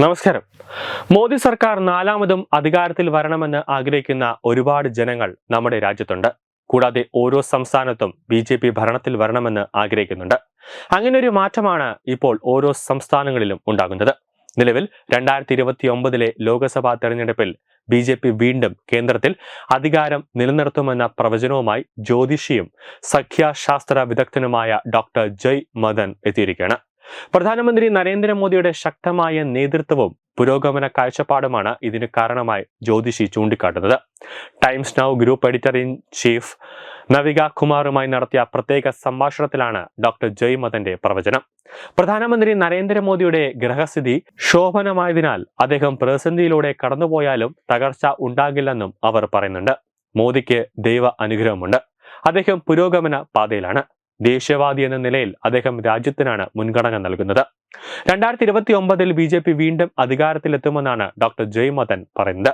നമസ്കാരം. മോദി സർക്കാർ നാലാമതും അധികാരത്തിൽ വരണമെന്ന് ആഗ്രഹിക്കുന്ന ഒരുപാട് ജനങ്ങൾ നമ്മുടെ രാജ്യത്തുണ്ട്. കൂടാതെ ഓരോ സംസ്ഥാനത്തും ബി ജെ പി ഭരണത്തിൽ വരണമെന്ന് ആഗ്രഹിക്കുന്നുണ്ട്. അങ്ങനെ ഒരു മാറ്റമാണ് ഇപ്പോൾ ഓരോ സംസ്ഥാനങ്ങളിലും ഉണ്ടാകുന്നത്. നിലവിൽ രണ്ടായിരത്തി ഇരുപത്തി ഒമ്പതിലെ ലോക്സഭാ തെരഞ്ഞെടുപ്പിൽ ബി ജെ പി വീണ്ടും കേന്ദ്രത്തിൽ അധികാരം നിലനിർത്തുമെന്ന പ്രവചനവുമായി ജ്യോതിഷിയും സഖ്യശാസ്ത്ര വിദഗ്ധനുമായ ഡോക്ടർ ജയ് മദൻ എത്തിയിരിക്കുകയാണ്. പ്രധാനമന്ത്രി നരേന്ദ്രമോദിയുടെ ശക്തമായ നേതൃത്വവും പുരോഗമന കാഴ്ചപ്പാടുമാണ് ഇതിന് കാരണമായി ജ്യോതിഷി ചൂണ്ടിക്കാട്ടുന്നത്. Times Now group editor in chief Navika കുമാറുമായി നടത്തിയ പ്രത്യേക സംഭാഷണത്തിലാണ് ഡോക്ടർ ജയ് മദന്റെ പ്രവചനം. പ്രധാനമന്ത്രി നരേന്ദ്രമോദിയുടെ ഗ്രഹസ്ഥിതി ശോഭനമായതിനാൽ അദ്ദേഹം പ്രതിസന്ധിയിലൂടെ കടന്നുപോയാലും തകർച്ച ഉണ്ടാകില്ലെന്നും അവർ പറയുന്നുണ്ട്. മോദിക്ക് ദൈവ അനുഗ്രഹമുണ്ട്. അദ്ദേഹം പുരോഗമന പാതയിലാണ്. ദേശീയവാദി എന്ന നിലയിൽ അദ്ദേഹം രാജ്യത്തിനാണ് മുൻഗണന നൽകുന്നത്. രണ്ടായിരത്തി ഇരുപത്തി ഒമ്പതിൽ ബി ജെ പി വീണ്ടും അധികാരത്തിലെത്തുമെന്നാണ് ഡോക്ടർ ജയ്മതൻ പറയുന്നത്.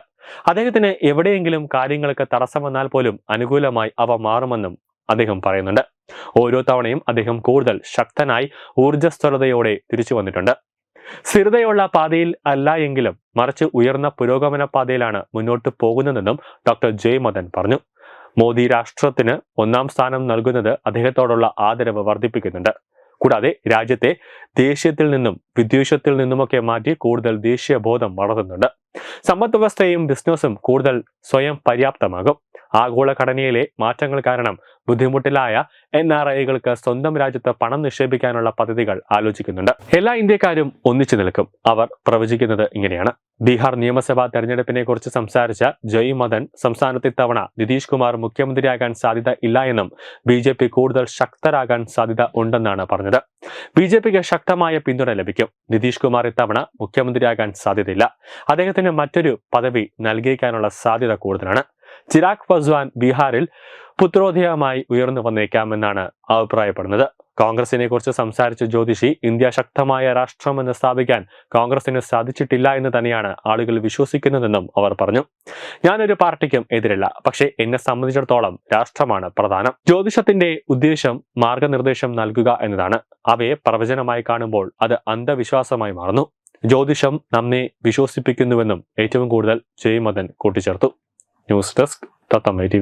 അദ്ദേഹത്തിന് എവിടെയെങ്കിലും കാര്യങ്ങൾക്ക് തടസ്സം വന്നാൽ പോലും അനുകൂലമായി അവ മാറുമെന്നും അദ്ദേഹം പറയുന്നുണ്ട്. ഓരോ തവണയും അദ്ദേഹം കൂടുതൽ ശക്തനായി ഊർജസ്വലതയോടെ തിരിച്ചു വന്നിട്ടുണ്ട്. സ്ഥിരതയുള്ള പാതയിൽ അല്ല എങ്കിലും മറിച്ച് ഉയർന്ന പുരോഗമന പാതയിലാണ് മുന്നോട്ട് പോകുന്നതെന്നും ഡോക്ടർ ജയ്മതൻ പറഞ്ഞു. മോദി രാഷ്ട്രത്തിന് ഒന്നാം സ്ഥാനം നൽകുന്നത് അദ്ദേഹത്തോടുള്ള ആദരവ് വർദ്ധിപ്പിക്കുന്നുണ്ട്. കൂടാതെ രാജ്യത്തെ ദേശീയത്തിൽ നിന്നും വിദ്വേഷത്തിൽ നിന്നുമൊക്കെ മാറ്റി കൂടുതൽ ദേശീയ ബോധം വളർത്തുന്നുണ്ട്. സമ്പദ് വ്യവസ്ഥയും ബിസിനസ്സും കൂടുതൽ സ്വയം പര്യാപ്തമാകും. ആഗോള ഘടനയിലെ മാറ്റങ്ങൾ കാരണം ബുദ്ധിമുട്ടിലായ എൻ ആർ ഐകൾക്ക് സ്വന്തം രാജ്യത്ത് പണം നിക്ഷേപിക്കാനുള്ള പദ്ധതികൾ ആലോചിക്കുന്നുണ്ട്. എല്ലാ ഇന്ത്യക്കാരും ഒന്നിച്ചു നിൽക്കും. അവർ പ്രവചിക്കുന്നത് ഇങ്ങനെയാണ്. ബീഹാർ നിയമസഭാ തെരഞ്ഞെടുപ്പിനെ കുറിച്ച് സംസാരിച്ച ജയ് മദൻ സംസ്ഥാനത്ത് ഇത്തവണ നിതീഷ് കുമാർ മുഖ്യമന്ത്രിയാകാൻ സാധ്യത ഇല്ല എന്നും ബി ജെ പി കൂടുതൽ ശക്തരാകാൻ സാധ്യത ഉണ്ടെന്നാണ് പറഞ്ഞത്. ബി ജെ പിക്ക് ശക്തമായ പിന്തുണ ലഭിക്കും. നിതീഷ് കുമാർ ഇത്തവണ മുഖ്യമന്ത്രിയാകാൻ സാധ്യതയില്ല. അദ്ദേഹത്തിന് മറ്റൊരു പദവി നൽകിയേക്കാനുള്ള സാധ്യത കൂടുതലാണ്. ചിരാഗ് പസ്വാൻ ബീഹാറിൽ പുത്രോധയമായി ഉയർന്നു വന്നേക്കാമെന്നാണ് അഭിപ്രായപ്പെടുന്നത്. കോൺഗ്രസിനെ കുറിച്ച് സംസാരിച്ച ജ്യോതിഷി ഇന്ത്യ ശക്തമായ രാഷ്ട്രമെന്ന് സ്ഥാപിക്കാൻ കോൺഗ്രസിന് സാധിച്ചിട്ടില്ല എന്ന് തന്നെയാണ് ആളുകൾ വിശ്വസിക്കുന്നതെന്നും അവർ പറഞ്ഞു. ഞാനൊരു പാർട്ടിക്കും എതിരല്ല പക്ഷേ എന്നെ സംബന്ധിച്ചിടത്തോളം രാഷ്ട്രമാണ് പ്രധാനം. ജ്യോതിഷത്തിന്റെ ഉദ്ദേശം മാർഗനിർദ്ദേശം നൽകുക എന്നതാണ്. അവയെ പ്രവചനമായി കാണുമ്പോൾ അത് അന്ധവിശ്വാസമായി മാറുന്നു. ജ്യോതിഷം നമ്മെ വിശ്വസിപ്പിക്കുന്നുവെന്നും ഏറ്റവും കൂടുതൽ ജയ്മദൻ കൂട്ടിച്ചേർത്തു. ന്യൂസ് ഡെസ്ക് തത്തമ്മ ടി